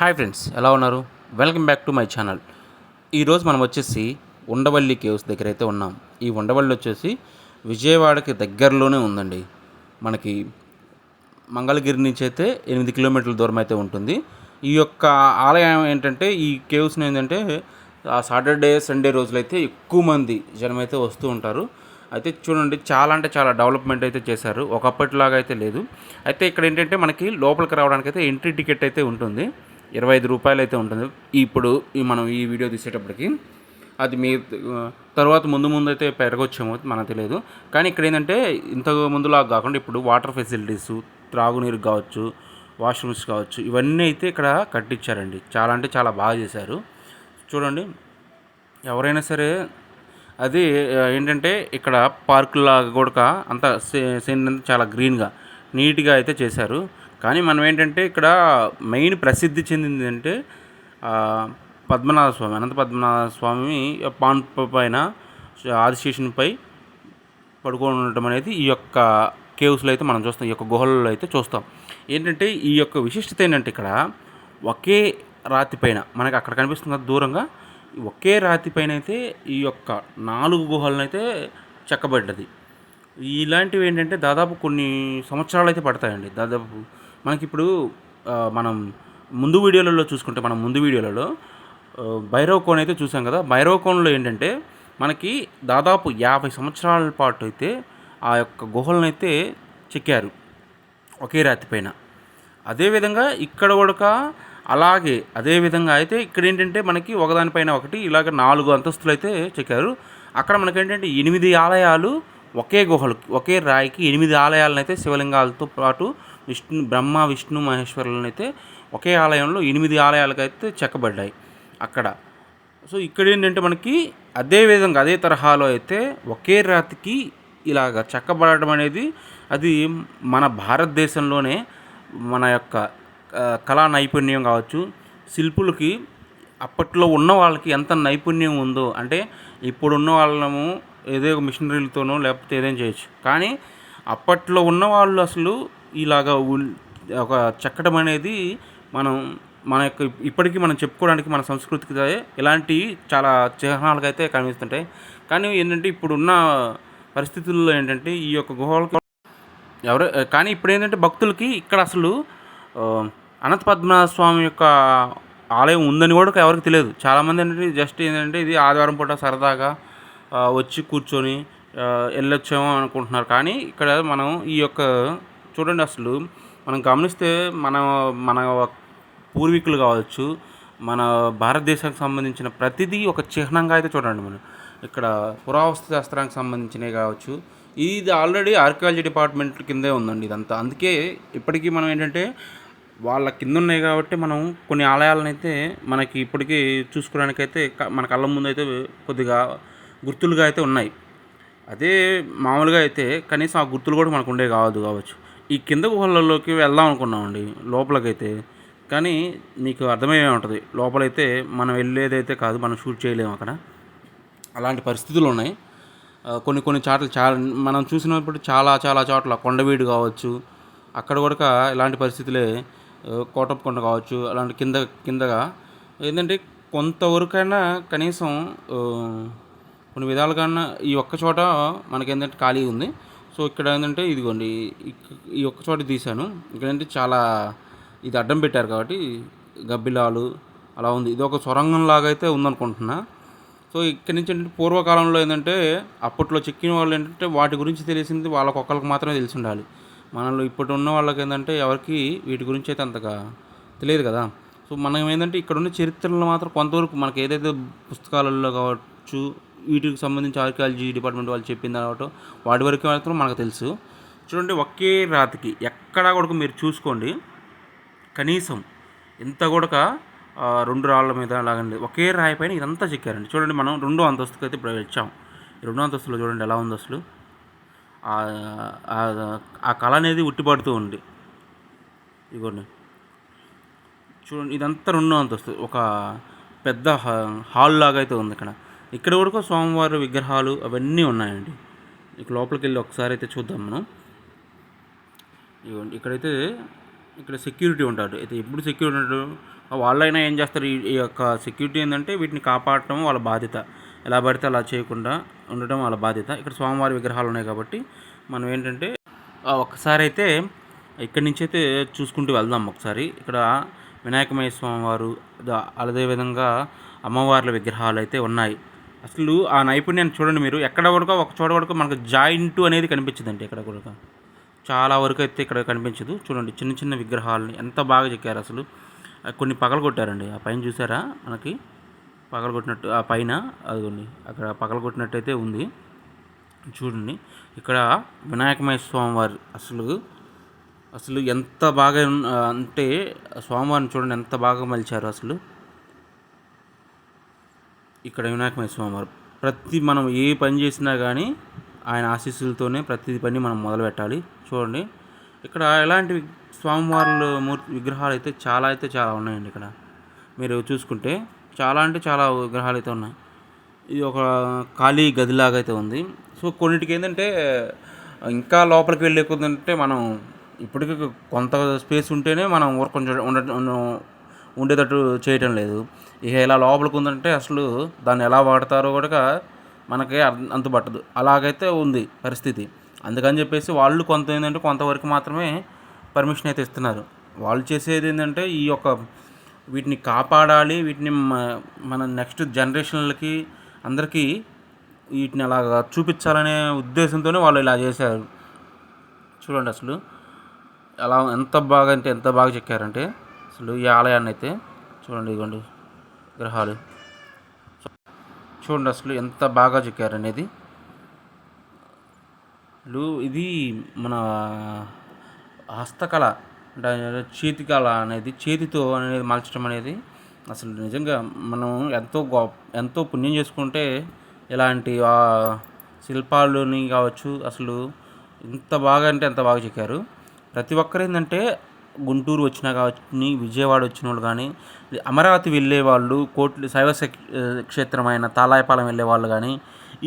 Hi friends ఎలా ఉన్నారు? Welcome back to my channel. ఈరోజు మనం వచ్చేసి ఉండవల్లి కేవ్స్ దగ్గర అయితే ఉన్నాం. ఈ ఉండవల్లి వచ్చేసి విజయవాడకి దగ్గరలోనే ఉందండి. మనకి మంగళగిరి నుంచి అయితే ఎనిమిది కిలోమీటర్ల దూరం అయితే ఉంటుంది. ఈ యొక్క ఆలయం ఏంటంటే ఈ కేవ్స్ని ఏంటంటే ఆ సాటర్డే సండే రోజులైతే ఎక్కువ మంది జనం అయితే వస్తూ ఉంటారు. అయితే చూడండి చాలా అంటే చాలా డెవలప్మెంట్ అయితే చేశారు. ఒకప్పటిలాగా అయితే లేదు. అయితే ఇక్కడ ఏంటంటే మనకి లోపలికి రావడానికి అయితే ఎంట్రీ టికెట్ అయితే ఉంటుంది. ఇరవై ఐదు రూపాయలు అయితే ఉంటుంది. ఇప్పుడు మనం ఈ వీడియో తీసేటప్పటికి అది మీ తర్వాత ముందు ముందు అయితే పెరగొచ్చేమో మనకు తెలియదు. కానీ ఇక్కడ ఏంటంటే ఇంతకు ముందులాగా కాకుండా ఇప్పుడు వాటర్ ఫెసిలిటీస్ త్రాగునీరు కావచ్చు వాష్రూమ్స్ కావచ్చు ఇవన్నీ అయితే ఇక్కడ కట్టించారండి. చాలా అంటే చాలా బాగా చేశారు. చూడండి ఎవరైనా సరే అది ఏంటంటే ఇక్కడ పార్కులాగా కూడా అంత సీన్ అంతా చాలా గ్రీన్గా నీట్గా అయితే చేశారు. కానీ మనం ఏంటంటే ఇక్కడ మెయిన్ ప్రసిద్ధి చెందింది అంటే పద్మనాభ స్వామి అనంత పద్మనాభ స్వామి పాన్ పైన ఆదిశేషునిపై పడుకొని ఉండటం అనేది ఈ యొక్క కేవ్స్లో అయితే మనం చూస్తాం ఈ యొక్క గుహలలో అయితే చూస్తాం. ఏంటంటే ఈ యొక్క విశిష్టత ఏంటంటే ఇక్కడ ఒకే రాతి పైన మనకి అక్కడ కనిపిస్తుంది కదా దూరంగా ఒకే రాతి పైన అయితే ఈ యొక్క నాలుగు గుహలను అయితే చెక్కబడ్డది. ఇలాంటివి ఏంటంటే దాదాపు కొన్ని సంవత్సరాలు అయితే పడతాయండి. దాదాపు మనకి ఇప్పుడు మనం ముందు వీడియోలలో చూసుకుంటే మనం ముందు వీడియోలలో భైరవ కోన్ అయితే చూసాం కదా. భైరవ కోన్లో ఏంటంటే మనకి దాదాపు యాభై సంవత్సరాల పాటు అయితే ఆ యొక్క గుహలను అయితే చెక్కారు ఒకే రాతి పైన. అదేవిధంగా ఇక్కడ కూడా అలాగే అదే విధంగా అయితే ఇక్కడ ఏంటంటే మనకి ఒకదానిపైన ఒకటి ఇలాగ నాలుగు అంతస్తులు అయితే చెక్కారు. అక్కడ మనకి ఏంటంటే ఎనిమిది ఆలయాలు ఒకే గుహలు ఒకే రాయికి ఎనిమిది ఆలయాలను అయితే శివలింగాలతో పాటు విష్ణు బ్రహ్మ విష్ణు మహేశ్వరులను అయితే ఒకే ఆలయంలో ఎనిమిది ఆలయాలకైతే అయితే చెక్కబడ్డాయి అక్కడ. సో ఇక్కడ ఏంటంటే మనకి అదే విధంగా అదే తరహాలో అయితే ఒకే రాతికి ఇలాగ చెక్కబడడం అనేది అది మన భారతదేశంలోనే మన యొక్క కళా నైపుణ్యం కావచ్చు శిల్పులకి అప్పట్లో ఉన్న వాళ్ళకి ఎంత నైపుణ్యం ఉందో అంటే ఇప్పుడున్న వాళ్ళము ఏదో ఒక మిషనరీలతోనో లేకపోతే ఏదైనా చేయొచ్చు. కానీ అప్పట్లో ఉన్న వాళ్ళు అసలు ఇలాగ ఒక చెక్కడం అనేది మనం మన యొక్క ఇప్పటికీ మనం చెప్పుకోవడానికి మన సంస్కృతికి ఇలాంటి చాలా చిహ్నాలుగా అయితే కనిపిస్తుంటాయి. కానీ ఏంటంటే ఇప్పుడున్న పరిస్థితుల్లో ఏంటంటే ఈ యొక్క గుహలకు ఎవరు కానీ ఇప్పుడు ఏంటంటే భక్తులకి ఇక్కడ అసలు అనంత పద్మనాభ స్వామి యొక్క ఆలయం ఉందని కూడా ఎవరికి తెలియదు. చాలామంది ఏంటంటే జస్ట్ ఏంటంటే ఇది ఆదివారం పూట సరదాగా వచ్చి కూర్చొని వెళ్ళొచ్చేమో అనుకుంటున్నారు. కానీ ఇక్కడ మనం ఈ యొక్క చూడండి అసలు మనం గమనిస్తే మన మన పూర్వీకులు కావచ్చు మన భారతదేశానికి సంబంధించిన ప్రతిదీ ఒక చిహ్నంగా అయితే చూడండి మనం. ఇక్కడ పురావస్తు శాస్త్రానికి సంబంధించినవి కావచ్చు. ఇది ఆల్రెడీ ఆర్కియాలజీ డిపార్ట్మెంట్ కిందే ఉందండి ఇదంతా. అందుకే ఇప్పటికీ మనం ఏంటంటే వాళ్ళ కింద ఉన్నాయి కాబట్టి మనం కొన్ని ఆలయాలను అయితే మనకి ఇప్పటికీ చూసుకోవడానికి అయితే మన కళ్ళ ముందు అయితే కొద్దిగా గుర్తులుగా అయితే ఉన్నాయి. అదే మామూలుగా అయితే కనీసం ఆ గుర్తులు కూడా మనకు ఉండే కావద్దు కావచ్చు. ఈ కింద గుహలలోకి వెళ్దాం అనుకున్నామండి లోపలికైతే. కానీ మీకు అర్థమయ్యే ఉంటుంది లోపలైతే మనం వెళ్ళేదైతే కాదు మనం షూట్ చేయలేము అక్కడ. అలాంటి పరిస్థితులు ఉన్నాయి. కొన్ని కొన్ని చోట్ల చాలా మనం చూసినప్పుడు చాలా చాలా చోట్ల కొండవీడు కావచ్చు అక్కడ కూడా ఇలాంటి పరిస్థితులే కోటప్పకొండ కావచ్చు అలాంటి కింద కిందగా. ఏంటంటే కొంతవరకైనా కనీసం కొన్ని విధాలుగా ఈ ఒక్క చోట మనకి ఏంటంటే ఖాళీ ఉంది. సో ఇక్కడ ఏంటంటే ఇదిగోండి ఈ ఒక్క చోట తీశాను. ఇక్కడ ఏంటంటే చాలా ఇది అడ్డం పెట్టారు కాబట్టి గబ్బిలాలు అలా ఉంది. ఇది ఒక సొరంగం లాగా అయితే ఉందనుకుంటున్నా. సో ఇక్కడి నుంచి ఏంటంటే పూర్వకాలంలో ఏంటంటే అప్పట్లో చెక్కిన వాళ్ళు ఏంటంటే వాటి గురించి తెలిసింది వాళ్ళకి ఒక్కరికి మాత్రమే తెలిసి ఉండాలి. మనలో ఇప్పుడు ఉన్న వాళ్ళకి ఏంటంటే ఎవరికి వీటి గురించి అయితే అంతగా తెలియదు కదా. సో మనం ఏంటంటే ఇక్కడ ఉన్న చరిత్రలో మాత్రం కొంతవరకు మనకి ఏదైతే పుస్తకాలలో కావచ్చు వీటికి సంబంధించి ఆర్కియాలజీ డిపార్ట్మెంట్ వాళ్ళు చెప్పింది కాబట్టి వాటి వరకు మాత్రం మనకు తెలుసు. చూడండి ఒకే రాతికి ఎక్కడా కూడా మీరు చూసుకోండి. కనీసం ఇంత కూడా రెండు రాళ్ళ మీద లాగండి. ఒకే రాయి పైన ఇదంతా చెక్కారండి. చూడండి మనం రెండో అంతస్తుకి అయితే ఇప్పుడు వచ్చాం. రెండో అంతస్తులో చూడండి ఎలా ఉంది అసలు. ఆ- కళ అనేది ఉట్టిపడుతూ ఉంది. ఇదిగోండి చూడండి ఇదంతా రెండో అంతస్తు. ఒక పెద్ద హాల్ లాగా అయితే ఉంది ఇక్కడ. ఇక్కడ కూడా స్వామివారి విగ్రహాలు అవన్నీ ఉన్నాయండి. ఇక లోపలికి వెళ్ళి ఒకసారి అయితే చూద్దాం మనం. ఇదిగోండి ఇక్కడైతే ఇక్కడ సెక్యూరిటీ ఉంటారు అయితే ఎప్పుడు సెక్యూరిటీ ఉంటారు వాళ్ళైనా ఏం చేస్తారు? ఈ యొక్క సెక్యూరిటీ ఏంటంటే వీటిని కాపాడటం వాళ్ళ బాధ్యత. ఎలా పడితే అలా చేయకుండా ఉండటం వాళ్ళ బాధ్యత. ఇక్కడ స్వామివారి విగ్రహాలు ఉన్నాయి కాబట్టి మనం ఏంటంటే ఒకసారి ఒక్కసారి అయితే ఇక్కడి నుంచి అయితే చూసుకుంటూ వెళ్దాం ఒకసారి. ఇక్కడ వినాయకమయ్య స్వామివారు అదే అదేవిధంగా అమ్మవార్ల విగ్రహాలు అయితే ఉన్నాయి. అసలు ఆ నైపుణ్యాన్ని చూడండి మీరు. ఎక్కడ వరకు ఒక చోట వరకు మనకు జాయింట్ అనేది కనిపించదండి ఇక్కడ కూడా. చాలా వరకు అయితే ఇక్కడ కనిపించదు. చూడండి చిన్న చిన్న విగ్రహాలని ఎంత బాగా చెక్కారు అసలు. కొన్ని పగలు కొట్టారండి. ఆ పైన చూసారా మనకి? పగలు కొట్టినట్టు ఆ పైన అదిగోండి అక్కడ పగలు కొట్టినట్టయితే ఉంది. చూడండి ఇక్కడ వినాయకమయ స్వామివారు అసలు అసలు ఎంత బాగా అంటే స్వామివారిని చూడండి ఎంత బాగా మలిచారు అసలు. ఇక్కడ వినాయకమయ స్వామివారు ప్రతి మనం ఏ పని చేసినా కానీ ఆయన ఆశీస్సులతోనే ప్రతి పని మనం మొదలు పెట్టాలి. చూడండి. ఇక్కడ ఎలాంటి స్వామివార్ల మూర్తి విగ్రహాలు అయితే చాలా అయితే చాలా ఉన్నాయండి ఇక్కడ. మీరు చూసుకుంటే చాలా అంటే చాలా విగ్రహాలు అయితే ఉన్నాయి. ఇది ఒక ఖాళీ గదిలాగా అయితే ఉంది. సో కొన్నిటికి ఏంటంటే ఇంకా లోపలికి వెళ్ళే కొద్దంటే మనం ఇప్పటికీ కొంత స్పేస్ ఉంటేనే మనం ఊరు కొంచెం ఉండ- ఉండేటట్టు చేయటం లేదు. ఇక ఇలా లోపలికి ఉందంటే అసలు దాన్ని ఎలా వాడతారో కూడా మనకి అర్థం- అంతుపట్టదు అలాగైతే ఉంది పరిస్థితి. అందుకని చెప్పేసి వాళ్ళు కొంత ఏంటంటే కొంతవరకు మాత్రమే పర్మిషన్ అయితే ఇస్తున్నారు. వాళ్ళు చేసేది ఏంటంటే ఈ యొక్క వీటిని కాపాడాలి వీటిని మన నెక్స్ట్ జనరేషన్లకి అందరికీ వీటిని అలా చూపించాలనే ఉద్దేశంతోనే వాళ్ళు ఇలా చేశారు. చూడండి అసలు అలా ఎంత బాగా అంటే ఎంత బాగా చెక్కారంటే అసలు ఈ ఆలయాన్ని అయితే చూడండి ఇదిగోండి గ్రహాలు చూడండి అసలు ఎంత బాగా చెక్కారు అనేది. ఇది మన హస్తకళ అంటే చేతికళ అనేది చేతితో అనేది మలచడం అనేది అసలు నిజంగా మనం ఎంతో గొప్ప ఎంతో పుణ్యం చేసుకుంటే ఇలాంటి శిల్పాలని కావచ్చు అసలు ఇంత బాగా అంటే ఎంత బాగా చెక్కారు. ప్రతి ఒక్కరు ఏంటంటే గుంటూరు వచ్చినా కానీ విజయవాడ వచ్చిన వాళ్ళు కానీ అమరావతి వెళ్ళే వాళ్ళు కోట్లు శైవ క్షేత్రమైన తాలాయపాలెం వెళ్ళే వాళ్ళు కానీ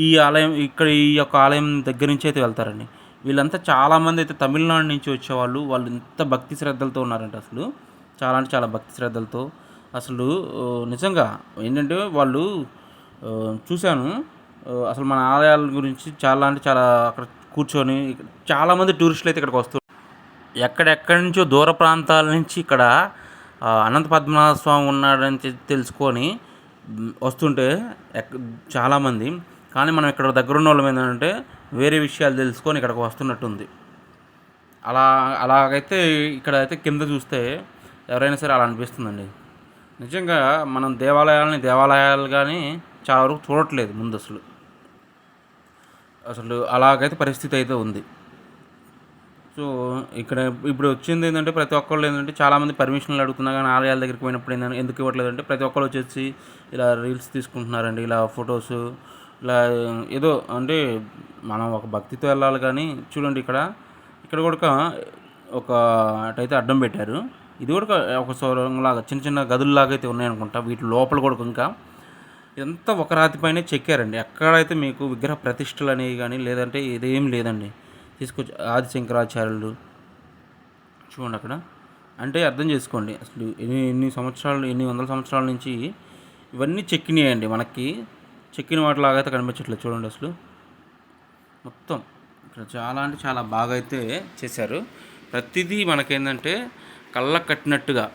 ఈ ఆలయం ఇక్కడ ఈ యొక్క ఆలయం దగ్గర నుంచి అయితే వెళ్తారండి. వీళ్ళంతా చాలామంది అయితే తమిళనాడు నుంచి వచ్చేవాళ్ళు వాళ్ళు ఎంత భక్తి శ్రద్ధలతో ఉన్నారంట అసలు. చాలా అంటే చాలా భక్తి శ్రద్ధలతో. అసలు నిజంగా ఏంటంటే వాళ్ళు చూశాను అసలు మన ఆలయాల గురించి చాలా అంటే చాలా అక్కడ కూర్చొని చాలామంది టూరిస్టులు అయితే ఇక్కడికి వస్తారు ఎక్కడెక్కడి నుంచో దూర ప్రాంతాల నుంచి ఇక్కడ అనంత పద్మనాభ స్వామి ఉన్నాడని తెలుసుకొని వస్తుంటే ఎక్ చాలామంది. కానీ మనం ఇక్కడ దగ్గర ఉన్న వాళ్ళం ఏంటంటే వేరే విషయాలు తెలుసుకొని ఇక్కడికి వస్తున్నట్టుంది. అలా అలాగైతే ఇక్కడ అయితే కింద చూస్తే ఎవరైనా సరే అలా అనిపిస్తుందండి. నిజంగా మనం దేవాలయాలని దేవాలయాలు కానీ చాలా వరకు చూడట్లేదు ముందు అసలు అసలు అలాగైతే పరిస్థితి అయితే ఉంది. సో ఇక్కడ ఇప్పుడు వచ్చింది ఏంటంటే ప్రతి ఒక్కళ్ళు ఏంటంటే చాలామంది పర్మిషన్లు అడుగుతున్నా కానీ ఆలయాల దగ్గరికి పోయినప్పుడు ఏంటంటే ఎందుకు ఇవ్వట్లేదు అంటే ప్రతి ఒక్కళ్ళు వచ్చేసి ఇలా రీల్స్ తీసుకుంటున్నారండి ఇలా ఫొటోస్ ఇలా ఏదో అంటే మనం ఒక భక్తితో వెళ్ళాలి కానీ చూడండి ఇక్కడ ఇక్కడ కూడా ఒక అటైతే అడ్డం పెట్టారు. ఇది కూడా ఒక సొరంగలాగా చిన్న చిన్న గదుల్లాగా అయితే ఉన్నాయనుకుంటా వీటి లోపల కూడా ఇంకా ఇదంతా ఒక రాతిపైనే చెక్కారండి. ఎక్కడైతే మీకు విగ్రహ ప్రతిష్టలు అనేవి కానీ లేదంటే ఇదేం లేదండి. తీసుకొచ్చి ఆది శంకరాచార్యులు చూడండి అక్కడ. అంటే అర్థం చేసుకోండి. అసలు ఎన్ని ఎన్ని సంవత్సరాలు ఎన్ని వందల సంవత్సరాల నుంచి ఇవన్నీ చెక్కినాయండి మనకి. చెక్కిన వాటిలాగా అయితే కనిపించట్లేదు చూడండి అసలు. మొత్తం ఇక్కడ చాలా అంటే చాలా బాగా అయితే చేశారు. ప్రతిదీ మనకేంటంటే కళ్ళకు కట్టినట్టుగా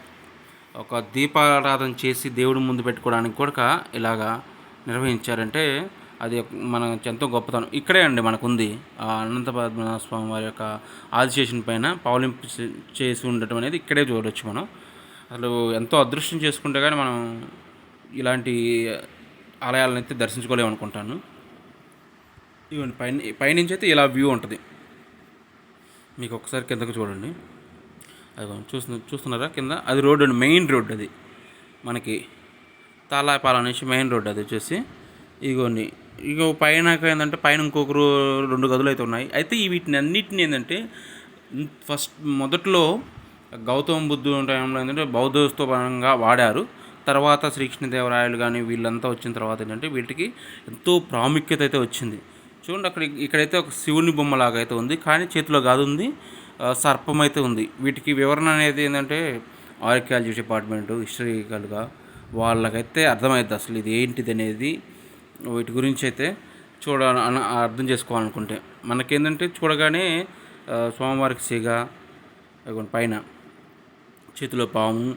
ఒక దీపారాధన చేసి దేవుడి ముందు పెట్టుకోవడానికి కూడా ఇలాగా నిర్వహించారంటే అది మన ఎంతో గొప్పతనం. ఇక్కడే అండి మనకుంది. అనంత పద్మనాభ స్వామి వారి యొక్క ఆదిశేషన్ పైన పౌలింపు చేసి ఉండటం అనేది ఇక్కడే చూడవచ్చు మనం. అసలు ఎంతో అదృష్టం చేసుకుంటే కానీ మనం ఇలాంటి ఆలయాలను అయితే దర్శించుకోలేము అనుకుంటాను. ఇవ్వండి పైన పైనుంచి అయితే ఇలా వ్యూ ఉంటుంది. మీకు ఒకసారి కిందకు చూడండి. అది చూస్తున్న చూస్తున్నారా? కింద అది రోడ్ అండి మెయిన్ రోడ్ అది. మనకి తాలాపాలెం నుంచి మెయిన్ రోడ్ అది వచ్చేసి ఇగోని ఇగో పైన ఏంటంటే పైన ఇంకొకరు రెండు గదులు అయితే ఉన్నాయి. అయితే ఈ వీటిని అన్నిటిని ఏంటంటే ఫస్ట్ మొదట్లో గౌతమ బుద్ధుడు టైంలో ఏంటంటే బౌద్ధస్తోపరంగా వాడారు. తర్వాత శ్రీకృష్ణదేవరాయలు కానీ వీళ్ళంతా వచ్చిన తర్వాత ఏంటంటే వీటికి ఎంతో ప్రాముఖ్యత అయితే వచ్చింది. చూడండి అక్కడ ఇక్కడైతే ఒక శివుని బొమ్మలాగా అయితే ఉంది. కానీ చేతిలో కాదు ఉంది. సర్పం అయితే ఉంది. వీటికి వివరణ అనేది ఏంటంటే ఆర్కియాలజీ డిపార్ట్మెంటు హిస్టరికల్గా వాళ్ళకైతే అర్థమైద్ది అసలు ఇది ఏంటిది అనేది వీటి గురించి అయితే చూడ అన- అర్థం చేసుకోవాలనుకుంటే. మనకేంటంటే చూడగానే సోమవారికి స్వామివారికి సిగ పైన చేతిలో పాము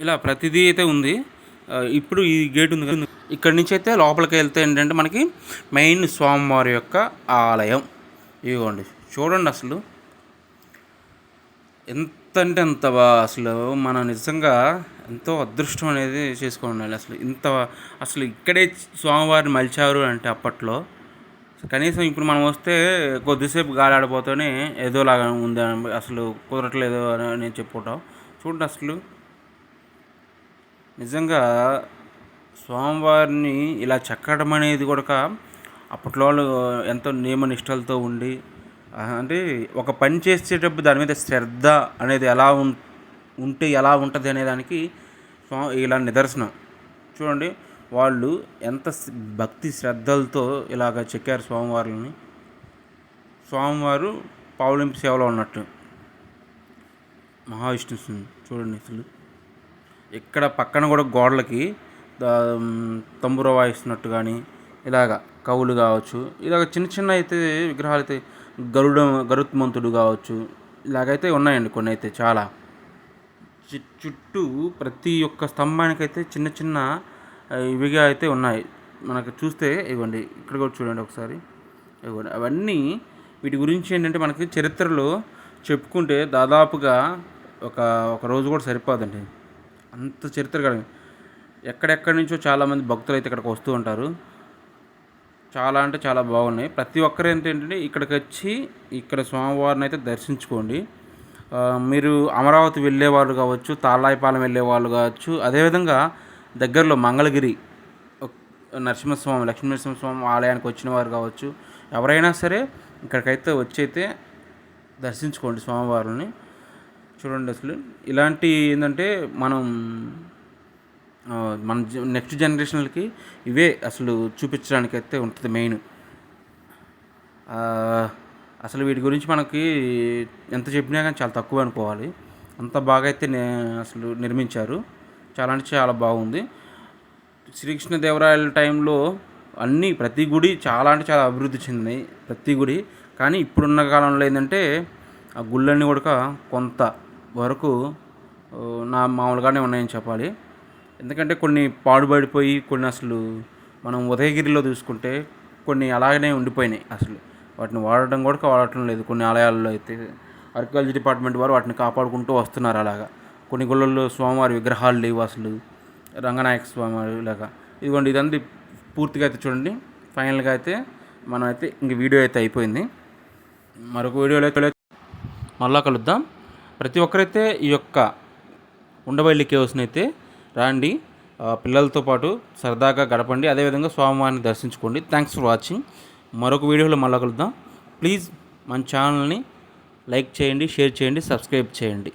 ఇలా ప్రతిదీ అయితే ఉంది. ఇప్పుడు ఈ గేట్ ఉంది కదా. ఇక్కడి నుంచి అయితే లోపలికి వెళ్తే ఏంటంటే మనకి మెయిన్ స్వామివారి యొక్క ఆలయం. ఇదిగోండి చూడండి అసలు. ఎంత అంటే అంత అసలు మనం నిజంగా ఎంతో అదృష్టం అనేది చేసుకొని ఉండాలి అసలు ఇంత అసలు ఇక్కడే స్వామివారిని మలిచారు అంటే అప్పట్లో. కనీసం ఇప్పుడు మనం వస్తే కొద్దిసేపు గాలాడిపోతూనే ఏదోలాగా ఉంది అసలు కుదరట్లేదు అని నేను చెప్పుకుంటాం. చూడండి అసలు. నిజంగా స్వామివారిని ఇలా చెక్కడం అనేది కూడా అప్పట్లో వాళ్ళు ఎంతో నియమ నిష్టలతో ఉండి అంటే ఒక పని చేసేటప్పుడు దాని మీద శ్రద్ధ అనేది ఎలా ఉం ఉంటే ఎలా ఉంటుంది అనేదానికి స్వా ఇలా నిదర్శనం. చూడండి వాళ్ళు ఎంత భక్తి శ్రద్ధలతో ఇలాగ చెక్కారు స్వామివారులని. స్వామివారు పావులింపు సేవలో ఉన్నట్టు. మహావిష్ణు చూడండి అసలు. ఇక్కడ పక్కన కూడా గోడలకి తంబుర వాయిస్తున్నట్టు కానీ ఇలాగ కవులు కావచ్చు ఇలాగ చిన్న చిన్న అయితే విగ్రహాలు అయితే గరుడ గరుత్మంతుడు కావచ్చు ఇలాగైతే ఉన్నాయండి కొన్ని అయితే చాలా. చుట్టూ ప్రతి ఒక్క స్తంభానికి అయితే చిన్న చిన్న ఇవిగా అయితే ఉన్నాయి. మనకు చూస్తే ఇవ్వండి ఇక్కడ కూడా చూడండి ఒకసారి. ఇవ్వండి అవన్నీ వీటి గురించి ఏంటంటే మనకి చరిత్రలో చెప్పుకుంటే దాదాపుగా ఒక ఒక రోజు కూడా సరిపోదండి. అంత చరిత్ర కలిగి ఎక్కడెక్కడి నుంచో చాలామంది భక్తులు అయితే ఇక్కడికి వస్తూ ఉంటారు. చాలా అంటే చాలా బాగున్నాయి. ప్రతి ఒక్కరు ఏంటంటే ఇక్కడికి వచ్చి ఇక్కడ స్వామివారిని అయితే దర్శించుకోండి. మీరు అమరావతి వెళ్ళేవాళ్ళు కావచ్చు తాళ్ళాయిపాలెం వెళ్ళేవాళ్ళు కావచ్చు అదేవిధంగా దగ్గరలో మంగళగిరి ఒక్- నరసింహస్వామి లక్ష్మీనరసింహస్వామి ఆలయానికి వచ్చిన వారు కావచ్చు ఎవరైనా సరే ఇక్కడికైతే వచ్చి అయితే దర్శించుకోండి స్వామివారిని. చూడండి అసలు ఇలాంటి ఏంటంటే మనం మన జ- నెక్స్ట్ జనరేషన్లకి ఇవే అసలు చూపించడానికి అయితే ఉంటుంది మెయిన్. అసలు వీటి గురించి మనకి ఎంత చెప్పినా కానీ చాలా తక్కువ అనుకోవాలి. అంత బాగా అయితే నే అసలు నిర్మించారు. చాలా అంటే చాలా బాగుంది. శ్రీకృష్ణదేవరాయల టైంలో అన్నీ ప్రతి గుడి చాలా అంటే చాలా అభివృద్ధి చెందినాయి ప్రతి గుడి. కానీ ఇప్పుడున్న కాలంలో ఏంటంటే ఆ గుళ్ళన్నీ కూడా కొంత వరకు నా మామూలుగానే ఉన్నాయని చెప్పాలి. ఎందుకంటే కొన్ని పాడుబడిపోయి కొన్ని అసలు మనం ఉదయగిరిలో చూసుకుంటే కొన్ని అలాగనే ఉండిపోయినాయి అసలు. వాటిని వాడడం కూడా వాడటం లేదు. కొన్ని ఆలయాల్లో అయితే ఆర్కియాలజీ డిపార్ట్మెంట్ వారు వాటిని కాపాడుకుంటూ వస్తున్నారు అలాగా. కొన్ని గుళ్ళల్లో స్వామివారి విగ్రహాలు లేవు అసలు. రంగనాయక స్వామివారి ఇలాగా. ఇదిగోండి ఇదంతా పూర్తిగా అయితే చూడండి. ఫైనల్గా అయితే మనం అయితే ఇంక వీడియో అయితే అయిపోయింది. మరొక వీడియోలో అయితే మళ్ళా కలుద్దాం. ప్రతి ఒక్కరైతే ఈ యొక్క ఉండబల్లి కేవ్స్ని అయితే రాండి. పిల్లలతో పాటు సరదాగా గడపండి. అదేవిధంగా స్వామివారిని దర్శించుకోండి. థ్యాంక్స్ ఫర్ వాచింగ్ మరొక వీడియోలో మళ్ళా కలుద్దాం. ప్లీజ్ మన ఛానల్ని లైక్ చేయండి షేర్ చేయండి సబ్స్క్రైబ్ చేయండి.